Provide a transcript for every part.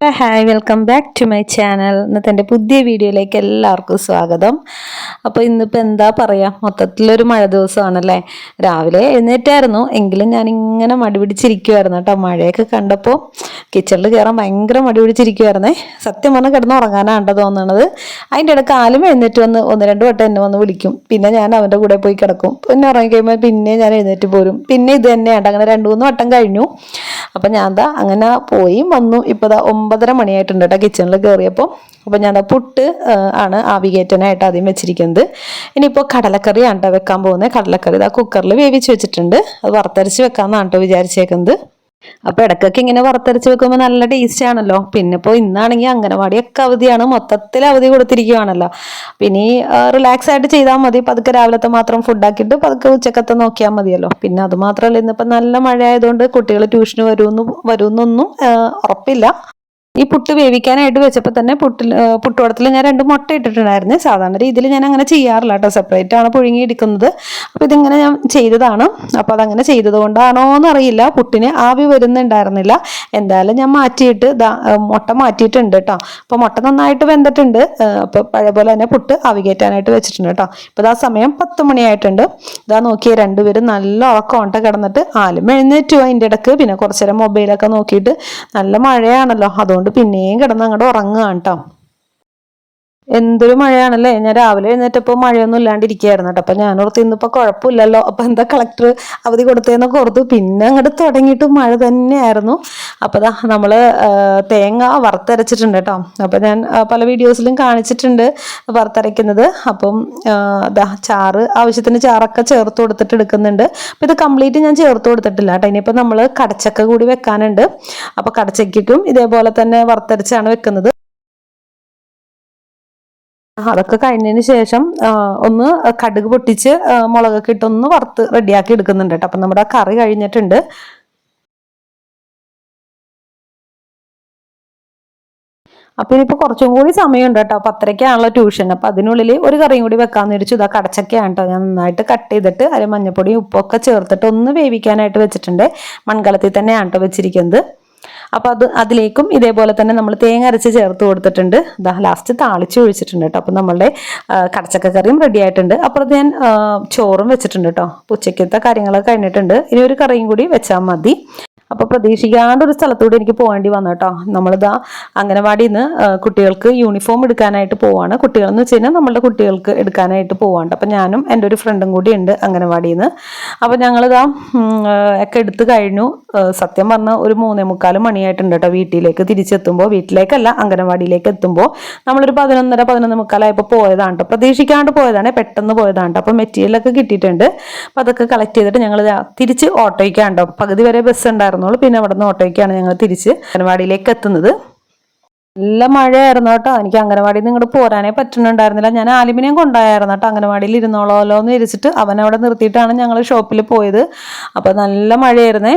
Hi welcome back to my channel. ഇന്നത്തെ എന്റെ പുതിയ വീഡിയോയിലേക്ക് എല്ലാവർക്കും സ്വാഗതം. അപ്പോൾ ഇന്നിപ്പോൾ എന്താ പറയുക മൊത്തത്തിലൊരു മഴ ദിവസമാണല്ലേ? രാവിലെ എഴുന്നേറ്റായിരുന്നു. എങ്കിലും ഞാനിങ്ങനെ മടി പിടിച്ചിരിക്കുമായിരുന്നു കേട്ടോ. മഴയൊക്കെ കണ്ടപ്പോൾ കിച്ചണിൽ കയറാൻ ഭയങ്കര മടി പിടിച്ചിരിക്കുമായിരുന്നേ സത്യം പറഞ്ഞാൽ കിടന്ന് ഉറങ്ങാനാണ് തോന്നുന്നത് അതിന്റെ ഇടയ്ക്ക് ആലും എഴുന്നേറ്റ് വന്ന് ഒന്ന് രണ്ട് വട്ടം എന്നെ വന്ന് വിളിക്കും. പിന്നെ ഞാൻ അവന്റെ കൂടെ പോയി കിടക്കും. പിന്നെ ഉറങ്ങി കഴിയുമ്പോൾ പിന്നെ ഞാൻ എഴുന്നേറ്റ് പോരും. പിന്നെ ഇത് തന്നെയാണ് അങ്ങനെ രണ്ട് മൂന്ന് വട്ടം കഴിഞ്ഞു. അപ്പം ഞാൻ ദാ അങ്ങനെ പോയി വന്നു. ഇപ്പോൾ ദാ ഒമ്പതര മണിയായിട്ടുണ്ട് കേട്ടോ കിച്ചണിൽ കയറിയപ്പോൾ അപ്പോൾ ഞാൻ പുട്ട് ആണ് ആവികേറ്റനായിട്ട് ആദ്യം വെച്ചിരിക്കുന്നത്. ഇനിയിപ്പോൾ കടലക്കറിയാണ് കേട്ടോ വെക്കാൻ പോകുന്നത്. കടലക്കറി ഇതാ കുക്കറിൽ വേവിച്ച് വെച്ചിട്ടുണ്ട്. അത് വറുത്തരച്ച് വെക്കാമെന്നാണ് കേട്ടോ വിചാരിച്ചേക്കുന്നത്. അപ്പോൾ ഇടയ്ക്കൊക്കെ ഇങ്ങനെ വറുത്തരച്ച് വെക്കുമ്പോൾ നല്ല ടേസ്റ്റ് ആണല്ലോ. പിന്നെ ഇപ്പോൾ ഇന്നാണെങ്കിൽ അംഗനവാടിയൊക്കെ അവധിയാണ്. മൊത്തത്തിൽ അവധി കൊടുത്തിരിക്കുകയാണല്ലോ പിന്നെ റിലാക്സ് ആയിട്ട് ചെയ്താൽ മതി. പതുക്കെ രാവിലത്തെ മാത്രം ഫുഡാക്കിയിട്ട് പതുക്കെ ഉച്ചക്കത്തെ നോക്കിയാൽ മതിയല്ലോ. പിന്നെ അത് മാത്രമല്ല ഇന്നിപ്പോൾ നല്ല മഴ ആയതുകൊണ്ട് കുട്ടികൾ ട്യൂഷന് വരുമെന്ന് വരുമെന്നൊന്നും ഉറപ്പില്ല. ഈ പുട്ട് വേവിക്കാനായിട്ട് വെച്ചപ്പോൾ തന്നെ പുട്ടിൽ പുട്ടുവടത്തിൽ ഞാൻ രണ്ട് മുട്ട ഇട്ടിട്ടുണ്ടായിരുന്നു. സാധാരണ രീതിയിൽ ഞാൻ അങ്ങനെ ചെയ്യാറില്ല കേട്ടോ സെപ്പറേറ്റ് ആണ് പുഴുങ്ങി എടുക്കുന്നത്. അപ്പോൾ ഇതിങ്ങനെ ഞാൻ ചെയ്തതാണ്. അപ്പോൾ അതങ്ങനെ ചെയ്തത് കൊണ്ടാണോ എന്നറിയില്ല. പുട്ടിന് ആവി വരുന്നുണ്ടായിരുന്നില്ല. എന്തായാലും ഞാൻ മാറ്റിയിട്ട് മുട്ട മാറ്റിയിട്ടുണ്ട് കേട്ടോ അപ്പോൾ മുട്ട നന്നായിട്ട് വെന്തിട്ടുണ്ട്. അപ്പോൾ പഴയ പോലെ തന്നെ പുട്ട് ആവി കയറ്റാനായിട്ട് വെച്ചിട്ടുണ്ട് കേട്ടോ ഇപ്പോൾ ഇതാ സമയം പത്ത് മണിയായിട്ടുണ്ട് ഇതാ നോക്കിയ രണ്ടുപേരും നല്ല ഉറക്കമുണ്ട് കിടന്നിട്ട് ആലും എഴുന്നേറ്റു. അതിന്റെ ഇടയ്ക്ക് പിന്നെ കുറച്ചേരം മൊബൈലൊക്കെ നോക്കിയിട്ട് നല്ല മഴയാണല്ലോ. അതുകൊണ്ട് പിന്നെയും കിടന്ന് അങ്ങോട്ട് ഉറങ്ങുകയാണ് കേട്ടോ എന്തൊരു മഴയാണല്ലേ? ഞാൻ രാവിലെ എഴുന്നേറ്റപ്പോൾ മഴയൊന്നും ഇല്ലാണ്ടിരിക്കുകയായിരുന്നു കേട്ടോ. അപ്പം ഓർത്ത് ഇന്നിപ്പോൾ കുഴപ്പമില്ലല്ലോ. അപ്പം എന്താ കളക്ടർ അവധി കൊടുത്തതെന്നൊക്കെ ഓർത്തു. പിന്നെ അങ്ങോട്ട് തുടങ്ങിയിട്ട് മഴ തന്നെയായിരുന്നു. അപ്പോൾ ദാ നമ്മൾ തേങ്ങ വറുത്തരച്ചിട്ടുണ്ട് കേട്ടോ. അപ്പം ഞാൻ പല വീഡിയോസിലും കാണിച്ചിട്ടുണ്ട് വറുത്തരയ്ക്കുന്നത്. അപ്പം ദാ ചാറ് ആവശ്യത്തിന് ചാറൊക്കെ ചേർത്ത് കൊടുത്തിട്ട് എടുക്കുന്നുണ്ട്. അപ്പം ഇത് കംപ്ലീറ്റ് ഞാൻ ചേർത്ത് കൊടുത്തിട്ടില്ല കേട്ടോ. ഇനിയിപ്പോൾ നമ്മൾ കടച്ചക്ക കൂടി വെക്കാനുണ്ട്. അപ്പോൾ കടച്ചക്കും ഇതേപോലെ തന്നെ വറുത്തരച്ചാണ് വെക്കുന്നത്. അതൊക്കെ കഴിഞ്ഞതിന് ശേഷം ഒന്ന് കടുക് പൊട്ടിച്ച് മുളകൊക്കെ ഇട്ടൊന്ന് വറുത്ത് റെഡിയാക്കി എടുക്കുന്നുണ്ട് കേട്ടോ. അപ്പം നമ്മുടെ കറി കഴിഞ്ഞിട്ടുണ്ട്. അപ്പൊ ഇനിയിപ്പോ കുറച്ചും കൂടി സമയമുണ്ട് കേട്ടോ. പത്തരയ്ക്കാണല്ലോ ട്യൂഷൻ. അപ്പൊ അതിനുള്ളിൽ ഒരു കറിയും കൂടി വെക്കാന്ന് വിചാരിച്ചു. ഇതാ കടച്ചക്കയാണ് കേട്ടോ. ഞാൻ നന്നായിട്ട് കട്ട് ചെയ്തിട്ട് അതിൽ മഞ്ഞപ്പൊടിയും ഉപ്പൊക്കെ ചേർത്തിട്ട് ഒന്ന് വേവിക്കാനായിട്ട് വെച്ചിട്ടുണ്ട്. മൺകലത്തിൽ തന്നെയാണ് കേട്ടോ വെച്ചിരിക്കുന്നത്. അപ്പൊ അത് അതിലേക്കും ഇതേപോലെ തന്നെ നമ്മൾ തേങ്ങ അരച്ച് ചേർത്ത് കൊടുത്തിട്ടുണ്ട്. ഇതാ ലാസ്റ്റ് താളിച്ച് ഒഴിച്ചിട്ടുണ്ട് കേട്ടോ അപ്പൊ നമ്മളുടെ കടച്ചക്ക കറിയും റെഡി ആയിട്ടുണ്ട്. അപ്പുറത്ത് ഞാൻ ചോറും വെച്ചിട്ടുണ്ട് കേട്ടോ ഉച്ചയ്ക്കത്തെ കാര്യങ്ങളൊക്കെ കഴിഞ്ഞിട്ടുണ്ട്. ഇനി ഒരു കറിയും കൂടി വെച്ചാൽ മതി. അപ്പൊ പ്രതീക്ഷിക്കാണ്ട് ഒരു സ്ഥലത്തൂടെ എനിക്ക് പോകേണ്ടി വന്നു കേട്ടോ നമ്മളിതാ അംഗനവാടിയിൽ നിന്ന് കുട്ടികൾക്ക് യൂണിഫോം എടുക്കാനായിട്ട് പോവാണ്. കുട്ടികൾ എന്ന് വെച്ച് കഴിഞ്ഞാൽ നമ്മളുടെ കുട്ടികൾക്ക് എടുക്കാനായിട്ട് പോവാണ്ട് അപ്പൊ ഞാനും എന്റെ ഒരു ഫ്രണ്ടും കൂടി ഉണ്ട് അംഗനവാടിയിൽ നിന്ന് അപ്പൊ ഞങ്ങളിതാ ഒക്കെ എടുത്തു കഴിഞ്ഞു. സത്യം പറഞ്ഞ ഒരു മൂന്നേ മുക്കാൽ മണിയായിട്ടുണ്ട് കേട്ടോ വീട്ടിലേക്ക് തിരിച്ചെത്തുമ്പോൾ വീട്ടിലേക്കല്ല അംഗനവാടിയിലേക്ക് എത്തുമ്പോൾ നമ്മളൊരു പതിനൊന്നര പതിനൊന്ന് മുക്കാലായപ്പോൾ പോയതാണ് പ്രതീക്ഷിക്കാണ്ട് പോയതാണ് പെട്ടെന്ന് പോയതാണ് അപ്പോൾ മെറ്റീരിയലൊക്കെ കിട്ടിയിട്ടുണ്ട്. അപ്പോൾ അതൊക്കെ കളക്ട് ചെയ്തിട്ട് ഞങ്ങൾ തിരിച്ച് ഓട്ടോയ്ക്കാണ്ടോ പകുതി വരെ ബസ് ഉണ്ടായിരുന്നുള്ളൂ പിന്നെ അവിടെ നിന്ന് ഓട്ടോയ്ക്കാണ് ഞങ്ങൾ തിരിച്ച് അംഗനവാടിയിലേക്ക് എത്തുന്നത്. നല്ല മഴയായിരുന്നു കേട്ടോ. എനിക്ക് അംഗനവാടിയിൽ നിന്ന് ഇങ്ങോട്ട് പോരാനേ പറ്റുന്നുണ്ടായിരുന്നില്ല. ഞാൻ ആലിമിനെയും കൊണ്ടായിരുന്നു കേട്ടോ. അംഗനവാടിയിൽ ഇരുന്നോളോലോ എന്ന് വിരിച്ചിട്ട് അവൻ അവിടെ നിർത്തിയിട്ടാണ് ഞങ്ങൾ ഷോപ്പിൽ പോയത്. അപ്പോൾ നല്ല മഴയായിരുന്നേ.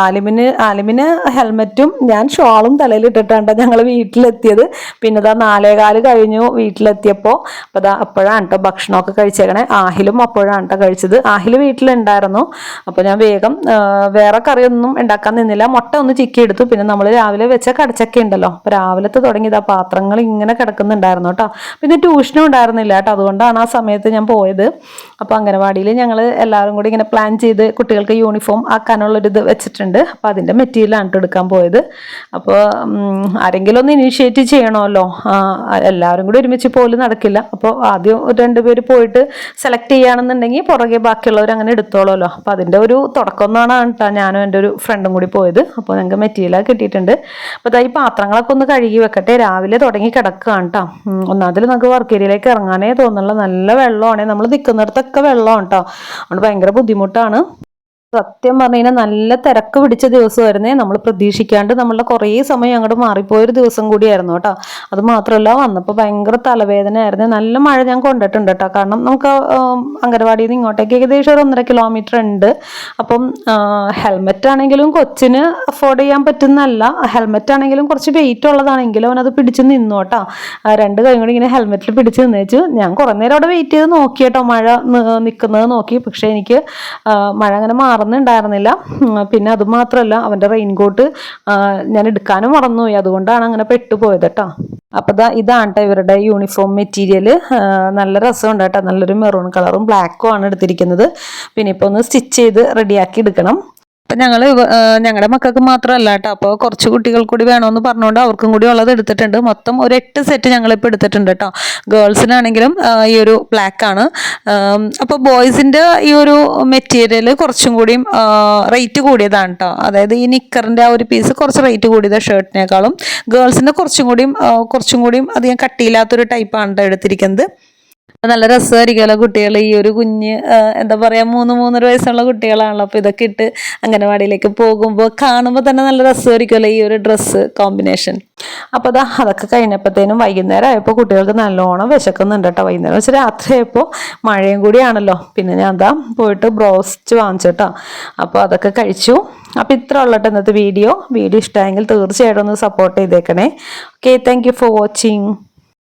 ആലിമിന് ആലിമിന് ഹെൽമെറ്റും ഞാൻ ഷോളും തലയിൽ ഇട്ടിട്ടാണ് ഞങ്ങൾ വീട്ടിലെത്തിയത്. പിന്നെ ഇതാ നാലേകാൽ കഴിഞ്ഞു വീട്ടിലെത്തിയപ്പോൾ അപ്പോൾ ഇതാ അപ്പോഴാണ് കേട്ടോ ഭക്ഷണമൊക്കെ കഴിച്ചേക്കണേ. ആഹിലും അപ്പോഴാണ് കേട്ടോ കഴിച്ചത്. ആഹിൽ വീട്ടിലുണ്ടായിരുന്നു. അപ്പോൾ ഞാൻ വേഗം വേറെ കറിയൊന്നും ഉണ്ടാക്കാൻ നിന്നില്ല. മുട്ട ഒന്ന് ചിക്കി എടുത്തു പിന്നെ നമ്മൾ രാവിലെ വെച്ച കടച്ചക്ക ഉണ്ടല്ലോ അപ്പോൾ രാവിലത്തെ തുടങ്ങിയത് ആ പാത്രങ്ങൾ ഇങ്ങനെ കിടക്കുന്നുണ്ടായിരുന്നു കേട്ടോ. പിന്നെ ട്യൂഷനും ഉണ്ടായിരുന്നില്ല കേട്ടോ. അതുകൊണ്ടാണ് ആ സമയത്ത് ഞാൻ പോയത്. അപ്പോൾ അംഗനവാടിയിൽ ഞങ്ങൾ എല്ലാവരും കൂടി ഇങ്ങനെ പ്ലാൻ ചെയ്ത് കുട്ടികൾക്ക് യൂണിഫോം ആക്കാനുള്ളൊരു ഇത് വെച്ചിട്ടുണ്ട് അപ്പോൾ അതിന്റെ മെറ്റീരിയലാണ് എടുക്കാൻ പോയത്. അപ്പോൾ ആരെങ്കിലും ഒന്ന് ഇനീഷ്യേറ്റ് ചെയ്യണമല്ലോ. എല്ലാവരും കൂടി ഒരുമിച്ച് പോലും നടക്കില്ല. അപ്പോൾ ആദ്യം രണ്ടുപേര് പോയിട്ട് സെലക്ട് ചെയ്യുകയാണെന്നുണ്ടെങ്കിൽ പുറകെ ബാക്കിയുള്ളവർ അങ്ങനെ എടുത്തോളൂല്ലോ അപ്പോൾ അതിന്റെ ഒരു തുടക്കം എന്നാണ് കേട്ടോ ഞാനും എന്റെ ഒരു ഫ്രണ്ടും കൂടി പോയത്. അപ്പോൾ ഞങ്ങൾക്ക് മെറ്റീരിയൽ കിട്ടിയിട്ടുണ്ട്. അപ്പോൾ അതായത് ഈ പാത്രങ്ങളൊക്കെ ഒന്ന് കഴുകി വെക്കട്ടെ. രാവിലെ തുടങ്ങി കിടക്കുകയാണ് കേട്ടോ ഒന്നാമതിൽ നമുക്ക് വർക്ക് ഏരിയയിലേക്ക് ഇറങ്ങാനേ തോന്നുന്നുള്ള. നല്ല വെള്ളമാണ്. നമ്മൾ നിൽക്കുന്നിടത്തൊക്കെ വെള്ളമാണ് കേട്ടോ അതുകൊണ്ട് ഭയങ്കര ബുദ്ധിമുട്ടാണ്. സത്യം പറഞ്ഞു കഴിഞ്ഞാൽ നല്ല തിരക്ക് പിടിച്ച ദിവസമായിരുന്നേ. നമ്മൾ പ്രതീക്ഷിക്കാണ്ട് നമ്മളുടെ കുറേ സമയം അങ്ങോട്ട് മാറിപ്പോയൊരു ദിവസം കൂടിയായിരുന്നു കേട്ടോ. അത് മാത്രമല്ല വന്നപ്പോൾ ഭയങ്കര തലവേദന ആയിരുന്നു നല്ല മഴ ഞാൻ കൊണ്ടിട്ടുണ്ട് കേട്ടോ കാരണം നമുക്ക് അങ്കനവാടിയിൽ നിന്ന് ഇങ്ങോട്ടേക്ക് ഏകദേശം ഒരു ഒന്നര കിലോമീറ്റർ ഉണ്ട്. അപ്പം ഹെൽമെറ്റ് ആണെങ്കിലും കൊച്ചിന് അഫോർഡ് ചെയ്യാൻ പറ്റുന്നല്ല ഹെൽമെറ്റ് ആണെങ്കിലും കുറച്ച് വെയിറ്റ് ഉള്ളതാണെങ്കിലും അവനത് പിടിച്ച് നിന്നു കേട്ടോ. രണ്ട് കൈ കൂടി ഇങ്ങനെ ഹെൽമെറ്റിൽ പിടിച്ച് നിന്നേച്ചു ഞാൻ കുറേ നേരം അവിടെ വെയിറ്റ് ചെയ്ത് നോക്കി കേട്ടോ. മഴ നിൽക്കുന്നത് നോക്കി. പക്ഷേ എനിക്ക് മഴ അങ്ങനെ മാറുന്ന മറന്നുണ്ടായിരുന്നില്ല പിന്നെ അത് മാത്രമല്ല അവന്റെ റെയിൻകോട്ട് ഞാൻ എടുക്കാനും മറന്നുപോയി. അതുകൊണ്ടാണ് അങ്ങനെ പെട്ടുപോയത് കേട്ടോ. അപ്പോൾ ദാ ഇതാണ് കേട്ടോ ഇവരുടെ യൂണിഫോം മെറ്റീരിയൽ നല്ല രസമുണ്ട് കേട്ടോ. നല്ലൊരു മെറൂൺ കളറും ബ്ലാക്കും ആണ് എടുത്തിരിക്കുന്നത്. പിന്നെ ഇപ്പോൾ ഒന്ന് സ്റ്റിച്ച് ചെയ്ത് റെഡിയാക്കി എടുക്കണം. അപ്പം ഞങ്ങൾ ഞങ്ങളുടെ മക്കൾക്ക് മാത്രമല്ല കേട്ടോ അപ്പോൾ കുറച്ച് കുട്ടികൾ കൂടി വേണമെന്ന് പറഞ്ഞുകൊണ്ട് അവർക്കും കൂടി ഉള്ളത് എടുത്തിട്ടുണ്ട്. മൊത്തം ഒരു എട്ട് സെറ്റ് ഞങ്ങളിപ്പോൾ എടുത്തിട്ടുണ്ട് കേട്ടോ ഗേൾസിനാണെങ്കിലും ഈ ഒരു ബ്ലാക്ക് ആണ്. അപ്പോൾ ബോയ്സിന്റെ ഈ ഒരു മെറ്റീരിയൽ കുറച്ചും കൂടിയും റേറ്റ് കൂടിയതാണ് കേട്ടോ അതായത് ഈ നിക്കറിന്റെ ആ ഒരു പീസ് കുറച്ച് റേറ്റ് കൂടിയത് ഷർട്ടിനേക്കാളും ഗേൾസിന്റെ കുറച്ചും കൂടിയും കുറച്ചും കൂടിയും അധികം കട്ടിയില്ലാത്തൊരു ടൈപ്പാണ് എടുത്തിരിക്കുന്നത്. നല്ല രസമായിരിക്കുമല്ലോ കുട്ടികൾ ഈ ഒരു കുഞ്ഞ് എന്താ പറയാ മൂന്ന് മൂന്നര വയസ്സുള്ള കുട്ടികളാണല്ലോ. അപ്പോൾ ഇതൊക്കെ ഇട്ട് അംഗനവാടിയിലേക്ക് പോകുമ്പോൾ കാണുമ്പോൾ തന്നെ നല്ല രസമായിരിക്കുമല്ലോ ഈ ഒരു ഡ്രസ്സ് കോമ്പിനേഷൻ അപ്പോൾ അതാ അതൊക്കെ കഴിഞ്ഞപ്പോഴത്തേനും വൈകുന്നേരം ആയപ്പോൾ കുട്ടികൾക്ക് നല്ലോണം വിശക്കുന്നുണ്ട് കേട്ടോ. വൈകുന്നേരം വെച്ചാൽ രാത്രി ആയപ്പോൾ മഴയും കൂടിയാണല്ലോ പിന്നെ ഞാൻ എന്താ പോയിട്ട് ബ്രോസ്റ്റ് വാങ്ങിച്ചു കേട്ടോ. അപ്പോൾ അതൊക്കെ കഴിച്ചു. അപ്പോൾ ഇത്ര ഉള്ളട്ടെ ഇന്നത്തെ വീഡിയോ. വീഡിയോ ഇഷ്ടമായെങ്കിൽ തീർച്ചയായിട്ടും ഒന്ന് സപ്പോർട്ട് ചെയ്തേക്കണേ. Okay thank for watching